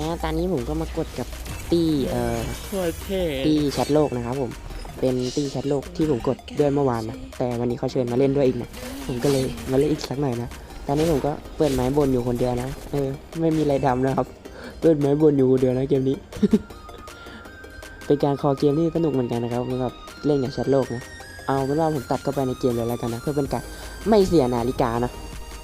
นะตอนนี้ผมก็มากดกับตี้เอ่อโคตรเท่ตี้แชทโลกนะครับผมเป็นตี้แชทโลกที่ผมกดด้วยเมื่อวานนะแต่วันนี้เขาเชิญมาเล่นด้วยอีกนะผมก็เลยมาเล่นอีกสักหน่อยนะตอนนี้ผมก็เปิดไม้บนอยู่คนเดียวนะเออไม่มีอะไรดำนะครับ เปิดไม้บนอยู่คนเดียวนะเกมนี้ เป็นการคอเกมที่สนุกเหมือนกันนะครับสำหรับเล่นกับแชทโลกนะเอาเป็นว่าผมตัดเข้าไปในเกมเลยแล้วกันนะเพื่อเป็นการไม่เสียนาฬิกานะ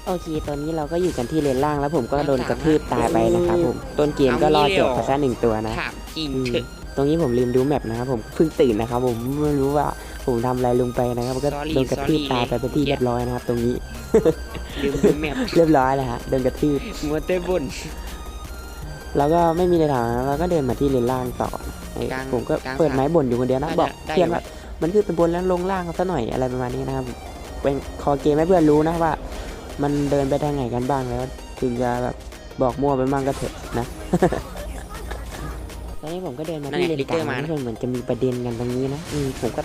โอเค ตอนนี้เราก็อยู่กันที่เลนล่างแล้วผมก็โดนกระทืบตายไปนะครับผม ต้นเกมก็รอดจบไปแค่หนึ่งตัวนะถามจริงอืมเถอะตรงนี้ผมลืมดูแมปนะครับผมเพิ่งตื่นนะครับผมไม่รู้ว่าผมทำอะไรลงไปนะครับก็ Sorry โดนกระทืบ sorry ตายไปเป็นที่เรียบร้อยนะครับตรงนี้ลืมดูแมพเรียบร้อยแล้วฮะโดนกระทืบมัวเตบนแล้วก็ไม่มีอะไรทำนะเราก็เดินมาที่เลนล่างต่อเอ้ยกลางผมก็กลางเปิดไม้บ่นอยู่คนเดียวนะได้บอกได้เพื่อนอยู่ว่ามันคือเป็นบนแล้วลงล่างซะหน่อยอะไรประมาณนี้นะครับเป็นคอเกมให้เพื่อนรู้นะว่า มันเดินไปทางไหนกันบ้างแล้ว ถึงจะแบบบอกมั่วไปมั่งก็เถอะนะ ตอนนี้ผมก็เดินมาที่เลนกลางนะเพื่อนเหมือนจะมีประเด็นกันตรงนี้นะอืมผมก็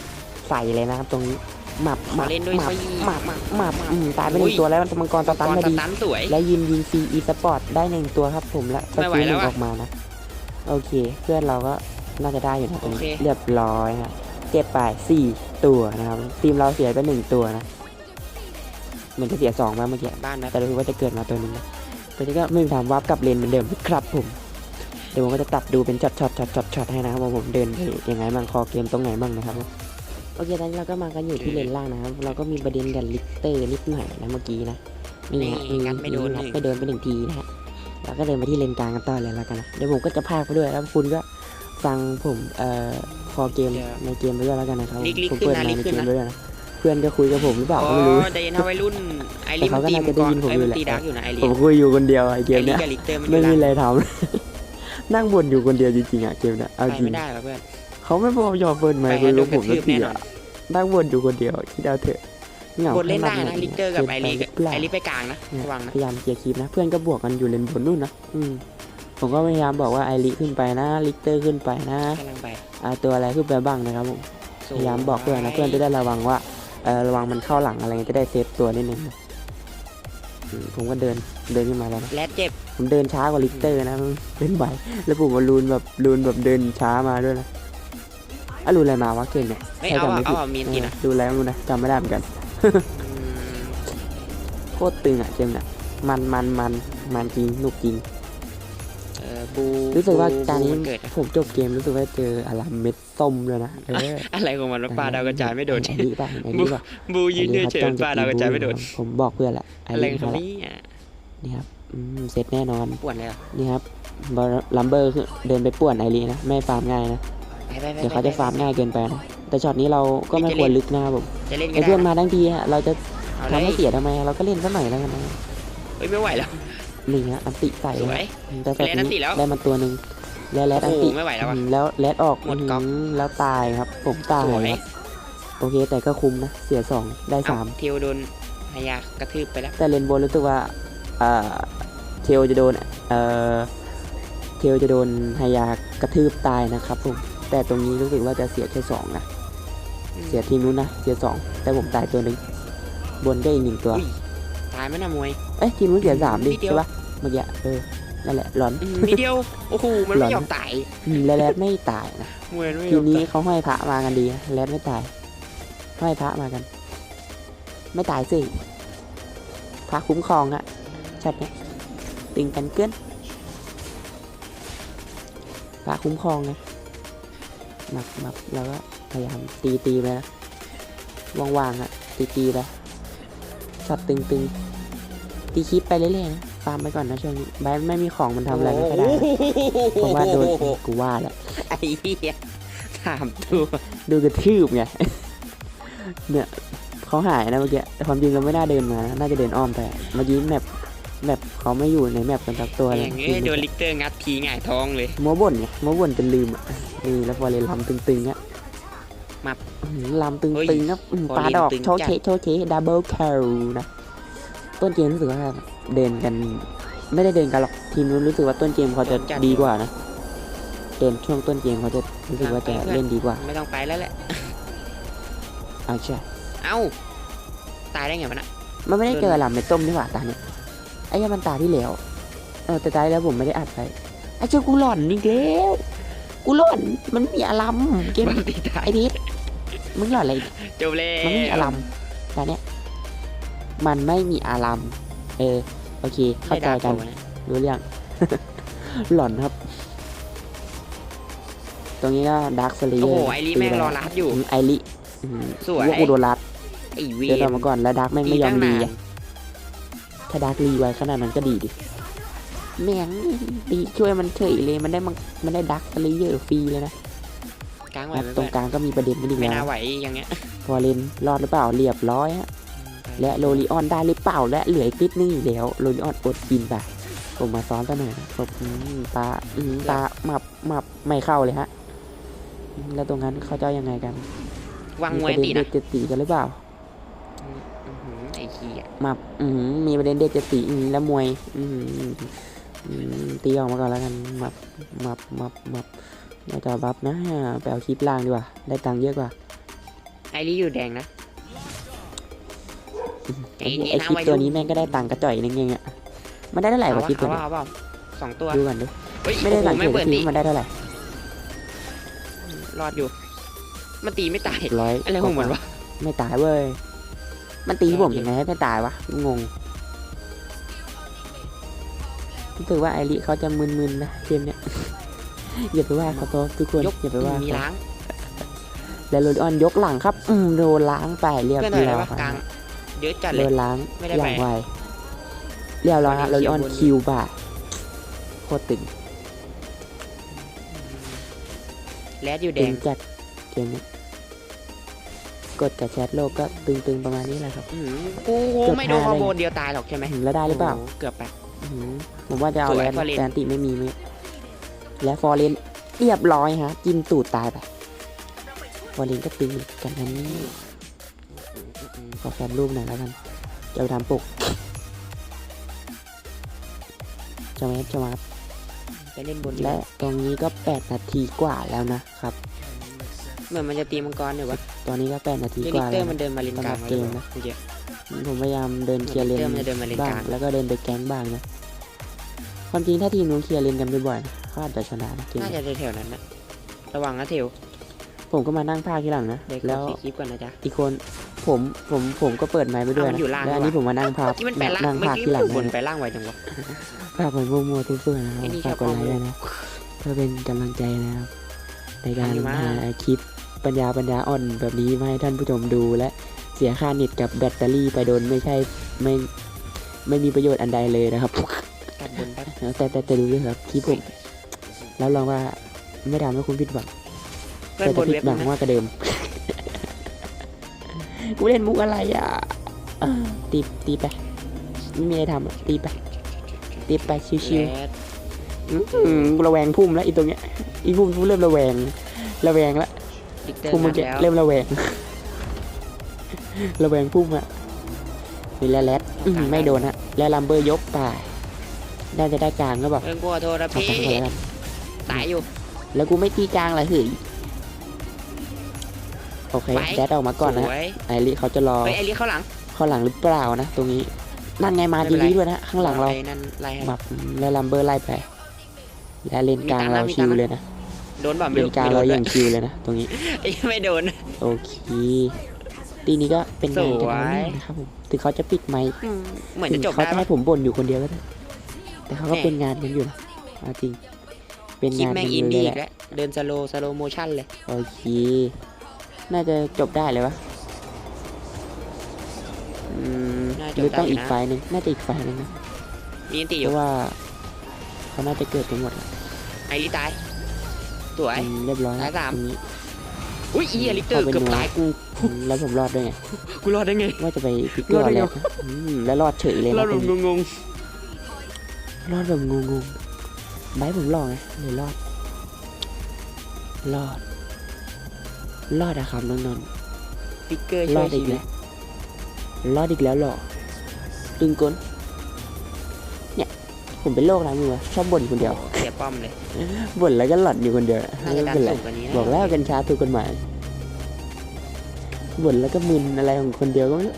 ใส่เลยนะครับ ตรงนี้หมับหขอมับเล่นด้วยหมับสิหมับหมับอืมตายไปหนึ่งอุ้ยตัวแล้วมังกรสตันก่อนพอสดีตันสวยและยินยิงฟรีอีสปอร์ตได้หนึ่งตัวครับผมและสไม่ไหวกิลหแล้นึ่วงอะออกมานะโอเค เพื่อนเราก็น่าจะได้อยู่นะตรงโอเคนี้เรียบร้อยฮะเก็บไปสี่ตัวนะครับทีมเราเสียไปหนึ่งตัวนะ เหมือนจะเสียสองมาเมื่อกี้บ้านแบบแต่รู้สึกว่าจะเกิดมาตัวหนึงนะตัวนี้ก็ไม่มีทางวับกลับเลนเหมือนเดิมครับผมเดี๋ยวผมก็จะตัดดูเป็นช็อตช็อตช็อตช็อตช็อตให้นะครับว่าผมเดินไปยังไงบ้างคอเกมตรงไหนบ้างนะครับผมโอเคตอนนี้เราก็มากันอยู่ที่เลนล่างนะครับ เราก็มีประเด็นกับลิกเตอร์นิดหน่อยนะเมื่อกี้นะนี่ฮะนี่งัดไม่โดนงัดนี่ไม่โดนไปหนึ่งทีนะฮะเราก็เดินมาที่เลนกลางกันต่อเลยแล้วกันนะเดี๋ยวผมก็จะพากไปด้วยแล้วคุณก็ฟังผมเอ่อคอเกมในเกมไปด้วยแล้วกันนะครับลิกลิกผมขึ้นเปิดนะมาลิกในขึ้เกนมนะไปด้วยนะ เพื่อนจะคุยกับผมหรือเปล่าโอ้ก็ไม่รู้ใจเย็นนะวัยรุ่นไอริแต่มันเขาก็ตีน่ามัจะงได้กรยินผมไอ้ยอยู่มันแหละตีดักอยู่นะไอริผมคุยอยู่คนเดียวไอ้เกไอมริเนี้ยกับลิกเตอร์มันอไม่ยู่มีล่างอะไรทำนั่งบ่นอยู่คนเดียวจริงๆอะเกมเนี้ยเอาไปจริงไม่ได้หรอเพื่อนเขาไม่พอยอมเปิดไมค์ไปคุยโดกับนผมกระทืสักบทีแน่นออะนนั่งบ่นอยู่คนเดียวคิดเอาเถอะเหงาบนเล่นได้ขานะหลิกเตอร์กับไอริเกินปหรือเปล่าไอริไปกลางนะเนี่ยระวังนะพยายามเคลียร์คลิปนะเพื่อนก็บวกกันอยู่เลนบนนู่นนะอืมผมก็พยายามบอกว่าไอริขึ้นไปนะลิกเตอร์ขึ้นไปนะกำลังไปเอาตัวอะไรขึ้นไปบ้างนะครับผมพยายามบอกเพื่อนนะเพื่อนจะได้ระวังว่าเออ ระวังมันเข้าหลังอะไรเงี้ยจะได้เซฟตัวนิดนึงนะอืมผมก็เดินเดินขึ้นมาแล้วนะและเจ็บผมเดินช้ากว่าลิกเตอร์นะเล่นไหวแล้วผมมาลูนแบบลูนแบบเดินช้ามาด้วยนะอะลูนอะไรมาวะเก่งเนี่ยไม่ใครเอาจำอะไม่เอาผิดอะมีนตีนะเออดูแล้วดูนะจำไม่ได้เหมือนกันอืมโคตรตึงอะเกมเนี่ยมันมันมันมันจริงหนุกจริงเออ บูรู้สึกว่าบูการนี้บูมัเกิดอะผมจบเกมรู้สึกว่าเจออารามเม็ดส้มเลยนะเอออะไรของมันวะปลาดาวกระจายไม่โดนไอ้นี่ป่ะไอ้นี่ป่ะบูยืนเฉยไอ้ๆปลาดาวกระจายไม่โดนผมบอกเพื่อนละไอ้อะไรนี่ของมาละนี่อะนี่ครับอืมเสร็จแน่นอนปวดเลยเหรอนี่ครับบอลลัมเบอร์คือเดินไปป่วนไอรีนะไม่ฟาร์มง่ายนะไปไปไปเดี๋ยวเขาจะฟาร์มง่ายเกินไปนะแต่ช็อตนี้เราก็ไม่ควรลึกนะครับผมจะเล่นไอก็ได้เพื่อนมาทั้งทีฮะเราจะเอาทำเลให้ยเสียทำไมเราก็เล่นสักหน่อยแล้วกันนะเฮ้ยไม่ไหวแล้ว นี่ฮะอันติใส่สวนะยแต่แบบแลนอันตินี้แล้วได้มาตัวหนึ่งแล้วแรดอันโอ้โหติไม่ไหวแล้วอะอืมแล้วแรดออกหมดก๊อกอื้อหือแล้วตายครับ ผมตายสวยครับโอเคแต่ก็คุ้มนะเสียสองได้สามเทียวโดนฮายากระทืบไปแล้วแต่เลนโบนรู้สึกว่าอ่าเทลจะโดนเอ่อเทลจะโดนฮายากระทืบตายนะครับผมแต่ตรงนี้รู้สึกว่าจะเสียแค่สองนะเสียทีมนู้นนะเสียสองแต่ผมตายตัวหนึ่งบนก็อีกหนึ่งตัวอุ้ยตายไหมนะมวยเอ้ยทีมนู้นเสียสามดินิดเดียวใช่ปะ เมื่อกี้เออนั่นแหละหลอนอืมนิดเดียวโอ้โหมันหลไม่อนยอมตายอืมและแรดไม่ตายนะมวยมันไม่ยทีอมนี้ตายเขาห้อยพระมากันดีนะแรดไม่ตายห้อยพระมากัน ไม่ตายสิพระคุ้มครองอะช็อตเนี้ยตึงกันเกินพระคุ้มครองไงหมักหมักแล้วก็พยายามตีตีไปนะว่างๆอะตีตีไปช็อตตึงๆตีคลิปไปเรื่อยๆนะ ฟาร์มไปก่อนนะช่วงนี้ไบร์ทไม่มีของมันทำอะไรไม่ค่อยได้นะเพราะว่าโดนกูว่าแหละไอ้เหี้ยสามตัวดูกระทืบไง เนี่ยเขาหายนะเมื่อกี้แต่ความจริงเราไม่น่าเดินมานะน่าจะเดินอ้อมไปอะเมื่อกี้แมปแมปเขาไม่อยู่ในแมปกันสักตัวอเลยย่างเงี้ยโดนลิกเตอร์งัดทีหงายท้องเลยมัวบ่นไงมัวบ่นจนลืมอะนี่แล้วพอเลยลำตึงๆอะมับอื้อหือลำตึเฮ้ยงๆครับอื้อพอปลาดอกลิงตึงโชว์จัดเชโชว์เชดับเบิลแคลนะ ต้นเกมรู้สึกว่าเดินกัน ไม่ได้เดินกันหรอกทีมนู้นรู้สึกว่าต้นเกมเขาจะดีกว่านะเดินช่วงต้นเกมเขาจะรู้สึกว่าจะเล่นดีกว่า ไม่ต้องไปแล้วแหละเอาใช่เอ้าตายได้ไงวะน่ะมันไม่ได้เดินเจอหลำในต้มนี่หว่าตาเนี่ยไอ้เหี้ยมันตาที่แล้วเออแต่ตาที่แล้วผมไม่ได้อัดไปไอ้เจ้ากูหล่อนอีกแล้วกูหล่อนมันไม่มีอารมณ์เกมบัมตีตายไอ้ดิสมึงหล่อนอะไรอีกจบแล้วมันไม่มีอารมณ์ตอนเนี้ย มันไม่มีอารมณ์เออ โอเค เข้าใจกันไม่ได้ผมะรู้เรื่อง หล่อนครับ ตรงนี้ก็ดาร์คสลีโอ้โห ไอรีแม่งรอรับอยู่ ไอริอืมสวยว่ากูโดนรัดไอเวีเดินออกมาก่อนแล้วดาร์คแม่งไม่ยอมตั้รีงนานอะถ้าดาร์ครีไว้ขนาดนั้นก็ดีดิแม่งดีช่วยมันเฉยเลยมันได้มันมันได้ดาร์คสลีเยอะฟรีเลยนะกลางไหวครับไหมตรงกลางก็มีประเด็นกันอีกไม่แล้น่าวไหวอย่างเงี้ยพอเลนรอดหรือเปล่าเรียบร้อยฮะ และโรลิออนได้หรือเปล่าและเหลืออีกติดนึงอีกแล้วโรลิออนอดกินไปผมมาซ้อนซะหน่อยนะครับอืมปลาอืมปลาหมับหมับไม่เข้าเลยฮะอืมแล้วตรงนั้นเขาจะเอายังไงกันวางมวยประตีเด็นนะเด็ดจะตีกันหรือเปล่าอื้อหือไอ้เหี้ยหมับอืมมีประเด็นเด็ดจะตีอืมแล้วมวยอืมอืมตีออกมาก่อนแล้วกันหมับหมับหมับหมับเราจะบัฟนะไปเอาคลิปล่างดีกว่า ได้ตังค์เยอะกว่าไอรีอยู่แดงนะ ไอ้ไอ้นี่ไอ้นะคลิปวัยตัวรุ่นนี้แม่งก็ได้ตังค์กระจ่อยนึงเองอะมันได้เท่าไหร่วะคลิปตัวเอานี้เอาเปล่าสองตัวดูก่อนดูเฮ้ยไม่ได้โอ้โหสังเกไม่ตเปิดทีตีมันได้เท่าไหร่รอดอยู่ มันตีไม่ตายร้อยอะไรของมันวะไม่ตายเว้ยมันตีผมยังไงให้ไม่ตายวะงงรู้สึกว่าไอริเขาจะมึนๆนะเกมเนี้ยอย่าไปว่าเขาโตทุกคนยกอย่าไปว่ามีเขาล้างแล้วโรดิออนยกหลังครับ อืมโดนล้างไปเรียบเพื่อนหน่อยร้ได้อยปะกลาง เยอะจัดเลโดย นล้างไม่ได้อไป ย่างไวเรียบร้อยฮะตโรอนนี้ดิออนคิคิววบนบาทโคตรตึงแรดอยู่แดตึงงจัดเกมนี้กดกับแชทโลกก็ตึงๆประมาณนี้แหละครับ อื้อหือกูโหจบไม่โดนห้าคอมเลยโบเดียวตายหรอกใช่ไหมแล้วได้หรือเปล่า โโเกือบไป อื้อหือผมว่าจะเอาสวยแล้วฟอร์เรนแต่อันติไม่มีไหมและฟอร์เรนเรียบร้อยฮะ จิ้มตูดตายไปฟอร์เรนก็ตึงเหมือนกันนั้น ขอแฟนรูปหน่อยแล้วกันจะไปทำปกจะมาจะมาไปเล่นบนและตรงนี้ก็8นาทีกว่าแล้วนะครับ เหมือนมันจะตีมังกรเนี่ยวะตอนนี้ก็8นาทีเดกลิว่าเตอแล้วร์มันนะเดินมาเลนกลางสำหรับเกมนะเมื่อกี้ผมพยายามเดินเคลียร์เลนเดลิเตอร์มันจะเดินมาเลนบ้ากงลางแล้วก็เดินไปแก๊งบ้างนะความจริงถ้าทีมนู้นเคลียร์เลนกันบ่อยๆนะเขาอาจจะชนะนะเกมน่านี้จะแถวๆนั้นนะระวังนะเทลผมก็มานั่งภาคทีหลังนะเดี๋ยวแล้ขอวคลิปก่อนนะจ๊ะอีกคน ผมผมผมก็เปิดไมค์ไปด้วยอ้าวมันนะอยู่ล่างแล้วอันนี้ด้วยผมมานั่งภาคที่มันไปล่างนั่งเมื่อภาคกี้ทีหลัองยู่บนนะไปล่างไว้จังวะภาคไปมั่วๆทุกๆนะครับไอ้นี่ฝากกดชอบไลค์ด้วยนะเพื่อเป็นกำลังใจนะครับในการทำอยู่มากหาคลิปปัญญาปัญญาอ่อนแบบนี้มาให้ท่านผู้ชมดูและเสียค่าเน็ตกับแบตเตอรี่ไปโดนไม่ใช่ไม่ไม่มีประโยชน์อันใดเลยนะครับตัดบนแป๊บแต่แต่แต่ดูด้วยครับคลิปผมแล้วลองว่าไม่ทำให้คุณผิดหวังเพื่อนแต่บจะนผิดเว็บหวังนะมากกว่าเดิม กูเล่นมุกอะไรอะอ่าตีตีไปไม่มีอะไรทำอะตีไปตีไปชิวแรดๆอืมกูระแวงพุ่มแล้วอีตรงเนี้ยอีพุ่มกูเริ่มระแวงระแวงแล้วลิกเตอร์พุ่มเมื่งัอดกี้แล้วเริ่มระแวงระแวงพุ่มอะมีแล้วแรดอืมไม่โดนฮะแล้วลัมเบอร์ยกไปน่าจะได้กลางก็แบบเอิงกลัวโทษนะเอาพี่กลางไปแล้วกันตายอยู่ แล้วกูไม่ตีกลางละเฮ้ย โอเคไป แดดออกมาก่อนนะสฮะวยไอริเขาจะรอเฮ้ยไอรีเข้าหลังเข้าหลังหรือเปล่านะ ตรงนี้นั่นไงมาไม่เป็ดีนไรดีด้วยนะข้างหลังเรา ไอ้นั่นไล่ให้หมับแล้วลัมเบอร์ไล่ไป และเลนกลางมีตังค์นะเรามีชิตังวค์นะ เลยนะโดนบ่เลไม่นรู้กลางไม่โดเรานอย่างชิวเลยนะ ตรงนี้ ไอ้ไม่โดน โอเคตีนี้ก็เป็นงานกันสวยแล้วนะครับผมถึงเขาจะปิดไมค์อืมเหมือนจะจบเขาได้จะปะ ให้ผมบ่นอยู่คนเดียวก็ได้แต่เขาก็แน่เป็นงานกันอยู่นะเอาจริง เป็นคลิปงานแม่กังนอินเลดี้ยอีแหกละแล้วเดินสโลสโลโมชั่นเลยโอเค น่าจะจบได้เลยวะอืมน่าหจะรือได้ต้องออียู่กนะไฟล์หนึ่งน่าจะอีกไฟล์หนึ่งนะมีอันตีอเพยู่ราะว่าเขาน่าจะเกิดกันหมดอะไอรีตายสวย อืมเรียบร้อยสายสามตรงนี้อุ้ยอีอลิกเตอร์เข้าไปเกือบนัวตายกูอืมแล้วผมรอดด้วยไงกูรอดได้ไง ว่าจะไปพิกเกรออดร์ได้ไง แล้วอืมแล้วรอดเฉยเลยรอนะดตแบรงบนี้งงรอดแบบงงๆไบร์ทผมรอดไงเลยรอด รอด รอดอะครับนนท์ๆปิกเกอร์รช่อวยดชีอีกวิแล้ตวรอดอีกแล้วเหรอตึงกลเนี่ย ผมเป็นโรคอะไรมือวะชอบบ่นคนเดียว เสียป้อมเลย บ่นแล้วก็หลอนอยู่คนเดียวน่าไม่จะดันเป็นไรสูงกว่านี้นะ บอกแล้วกัญชาถูกกฎหมายบ่นแล้วก็มึนอะไรของคนเดียวก็ไม่รู้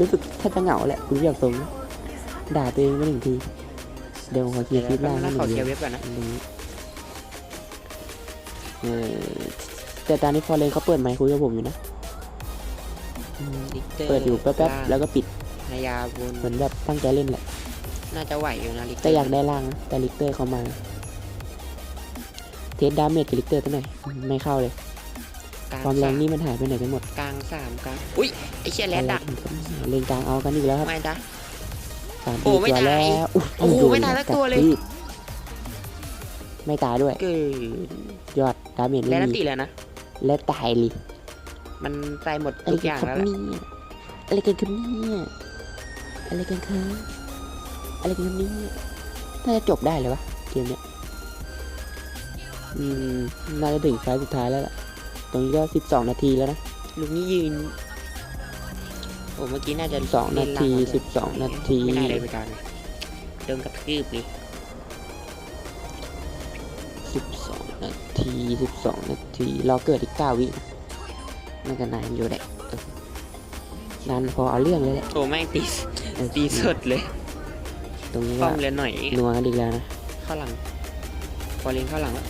รู้สึกแทบจะเหงาแหละคุณอยากตรงนะด่าตัวเองไม่หนึ่งที เดี๋ยวผมขอเคลีเดี๋ยยวร์คลิปแป๊บล่างนึงให้นะหขอนึ่งเคลีเดียยวร์เว็บก่อนนะ ตรงนี้เออ แต่ตอนนี้ฟอร์เรนเขาเปิดไมค์คุยกับผมอยู่นะอืมลิกเตอร์เปิดอยู่แป๊บๆ แล้วก็ปิด พยาบนเหมือนแบบตั้งใจเล่นแหละ น่าจะไหวอยู่นะลิกเตอร์แต่อยากได้ล่างนะแต่ลิกเตอร์เขามา เทสดาเมจกับลิกเตอร์ตัวไหนอยไม่เข้าเลย กลางความแรงสามนี่มันหายไปไหนกันหมดกลางสามกลางอุ้ยไอ้เชี่ยแรดดักเลนกลางเอากันอีกแล้วครับไม่จ้ะ สามโอ้ทีไม่ตัวตายแล้วอุ๊ยโอ้โหโดนไม่ตายสักตัวเลยระทืบไม่ตายด้วย เกิดยอดดาเมจแรไม่ดนันมีตีแล้วนะ และตายเลยมันใส่หมดอะไรทุกกัอนย่างครับแล้วแหละเนี่ยอะไรกันครับเนี่ยอะไรกันครับอะไรกันครับเนี่ยน่าจะจบได้เลยวะเกมเนี้ยอืมน่าจะถึงไฟล์สุดท้ายแล้วล่ะตรงนี้ก็สิบสองนาทีแล้วนะลุงนี่ยืนโอ้เมื่อกี้น่าจะสองนาทีเล่ล่งสิบสองนาที ไม่น่าเลยไปการเดินกระทืบเลย สิบสองนา ทีสิบสองนาทีรอเกิดอีกเก้าวินะน่าจะนานอยู่แหละเออนานพอเอาเรื่องเลยแหละโอ้แม่งตีเออตีสดเลย ตรงนี้ป้ก็อมเลยหน่อยนัวกันอีกแล้วนะเข้าหลังฟอร์เรนเข้าหลังแล้ว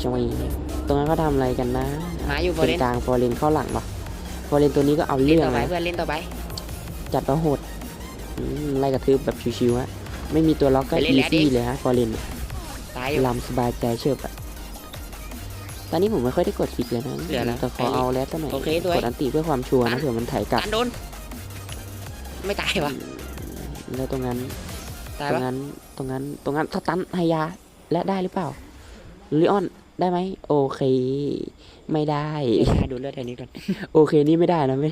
ช่วยตรงนั้นเขาทำอะไรกันนะหาอยู่ฟอร์เป็เรนนกลางฟอร์เรนเข้าหลังปะฟอร์เรนตัวนี้ก็เอาเล่นเรื่องต่อไปนะ เพื่อนเล่นต่อไป จัดประโหดอืมไล่กระทืบแบบชิวๆฮะ ไม่มีตัวล็อกก็ไปเล่อีนแล้วดิ ซี่เลยฮะฟอร์เรนตายอยู่ลำสบายใจเชิบอะ ตอนนี้ผมไม่ค่อยได้กดฟิกเลยนะเหลือแล้วแต่ขอเอาแล้วตัวไหนอยโอเคด้วยกดอันติเพื่อความชัวร์อันะนเผื่อมันไถกลับการโดน ไม่ตายวะแล้วตรงนั้น ตายตรปะงนั้น ตรงนั้น ตรงนั้นสตันไฮยา และได้หรือเปล่าลิออน ได้ไหม โอเค ไม่ได้เดี๋ยวหาดูเลือดแถวนี้ก่อนโอเค นี่ไม่ได้นะไม่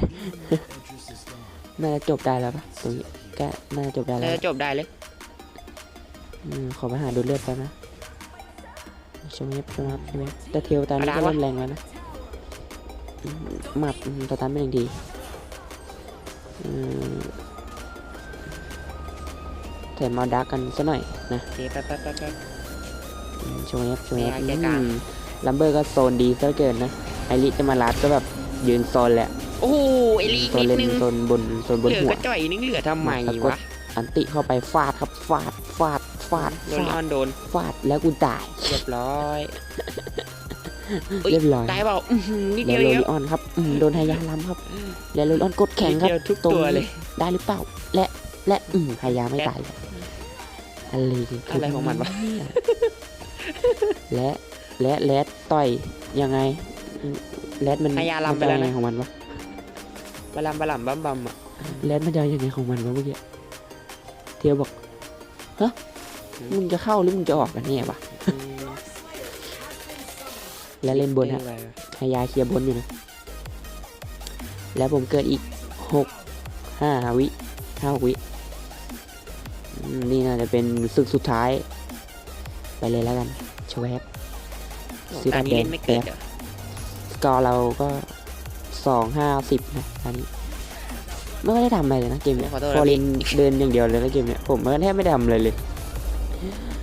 น่าจะจบได้แล้วปะตรงนี้ก็น่าจะจบได้เอแล้วอจบได้เลย อืมขอไปหาดูเลือดแป๊บนะ ชมเย็บชมครับใช่ไหมแต่เทลตอนนี้เอาก็ได้ปะเริ่มแรงแล้วนะอืมหมับอืมสตันเป็นอย่างดีอืมแถมมาดักกันซะหน่อยนะโอเคแป๊บแป๊บแป๊บแป๊บอืมโชว์เอฟโชว์เอฟพยายามจะกลางลัมเบอร์ก็โซนดีซะเกินนะไอริจะมาลัดก็แบบยืนโซนแหละโอ้โหไอ้ลีกโซนนิดเล่นนึงโซนบนโซนบนเหลือหัวก็จ่อยนึงเหลือทำไมแล้วกดวะอันติเข้าไปฟาดครับฟาดฟาด ฟาดโดนฟาออดนโดนฟาดแล้วกูตายเรียบร้อยเอ้ยเรียบร้อยตายเปล่าอื้อหือนิดแล้เดีวยวโรเองลิออนครับอืมโดนไฮยาล้ำครับ แล้วโรลิออนกดแข็งนิดครับเดียวทุกตรงตัวนี้เลย ได้หรือเปล่า และและอืมไฮยาไม่ตายอะไรกันอะไรของมันวะและและแรดต่อยยังไงอืมแรดมันไฮยาลำไปมันจะแล้วนะยังงของมันวะบาลัมบาลัมบัมบัมอะแรดมันจะยังไงของมันวะเมื่อกี้เทียวบอกฮะ มึงจะเข้าหรือมึงจะออกกันเนี่ยวะอืมและเล่นบนฮะเออไปไฮยาเคลียร์บนอยู่นะ แล้วผมเกิดอีกหกห้าวิห้าหกวิอืมนี่น่าจะเป็นศึกสุดท้าย ไปเลยแล้วกันชวบซื้อตาดาวนี้แดงเล่นไม่เกิดแป๊บเหรอสกอร์เราก็สองห้าสิบนะตอนนี้ไม่ค่อยได้ทำอะไรเลยนะเกมเนี้ยขอโทษฟอนะร์เรพี่นเดินอย่างเดียวเลยนะเกมเนี้ยผมก็แทบไม่ได้ทำอะไรเลย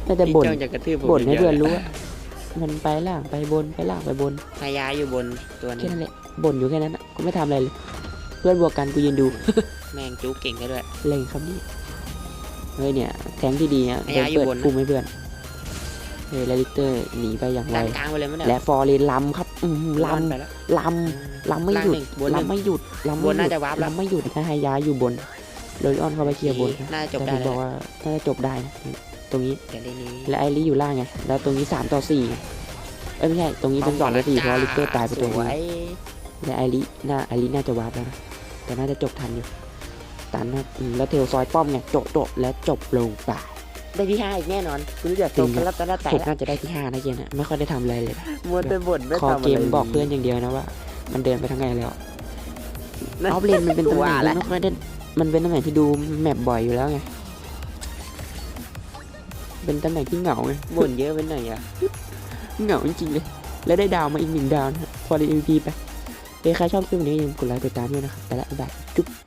น่าจะบ่นพี่จ้องจะกระทืบผมบ่นให้ย่างเพื่อนดียวรู้ว่ามันไปล่างไปบนไปล่างไปบนพายาอยู่บนตัวแค่นี้นั้นแหละบ่นอยู่แค่นั้นนะกูไม่ทำอะไรเลย เพื่อนบวกกันกูยืนดู แม่งจู๊เก่งได้ด้วยเล่นครับนี่เฮ้ยเนี่ยแทงที่ดีนะไอ้เดินยาอยู่เปิดบนนะภูมิให้เพื่อนเฮ้ยแล้วลิกเตอร์หนีไปอย่างไวดันกลางไปเลยมั้ยเนี่ยและฟอร์เรนล้ำครับอืมล้ไปแล้วำล้ำล้ำไม่หยุดล่างนึ่งบนหนึ่งล้ำไม่หยุดล้ำบไม่นหน่ายุดจะวาร์ปแล้วล้ำไม่หยุดนะไฮยาอยู่บนโดยออนเข้าไปเคลียร์บนนะน่าจะจบแต่ได้ผมแล้บวอกว่าน่าจะจบได้นะ ตรงนี้เดี๋ยวเล่นนี้และไอรีอยู่ล่างไงแล้วตรงนี้สามต่อสี่เอ้ยไม่ใช่ตรงนี้เป็นสองต่อสี่เพราะลิกเตอร์ตายไปตรงสวนี้ยและไอริน่าไอริน่าจะวาร์ปแล้วนะแต่น่าจะจบทันอยู่ตันนะอืมแล้วเทลซอยป้อมไงโจะโจะและจบลงไปได้ที่ห้าอีกแน่นอนคุณรู้จักจริตัวงกันแล้วตอนนั้นแต่ผมน่าจะได้ที่ห้านะเกมเนะไม่ค่อยได้ทำอะไรเลยมัวแต่บ่นไม่คอทำอะไรเกมบอกเพื่อนอย่างเดียวนะว่า มันเดินไปทางไหนแล้วนั่นออฟเลนมันเป็นตำแหน่งว่าที่ละไม่ค่อยได้มันเป็นตำแหน่งที่ดูแมปบ่อยอยู่แล้วไง เป็นตำแหน่งที่เหงาไงบ่นเยอะไปหน่อยอะเหงาจริงๆเลย แล้วได้ดาวมาอีกหนึ่งดาวนะพอได้ MVP ไปเอ้ยใครชอบคลิปนี้อย่าลืมกดไลค์กดติดตามด้วยนะครับแต่ละบ๊ายบายจุ๊บ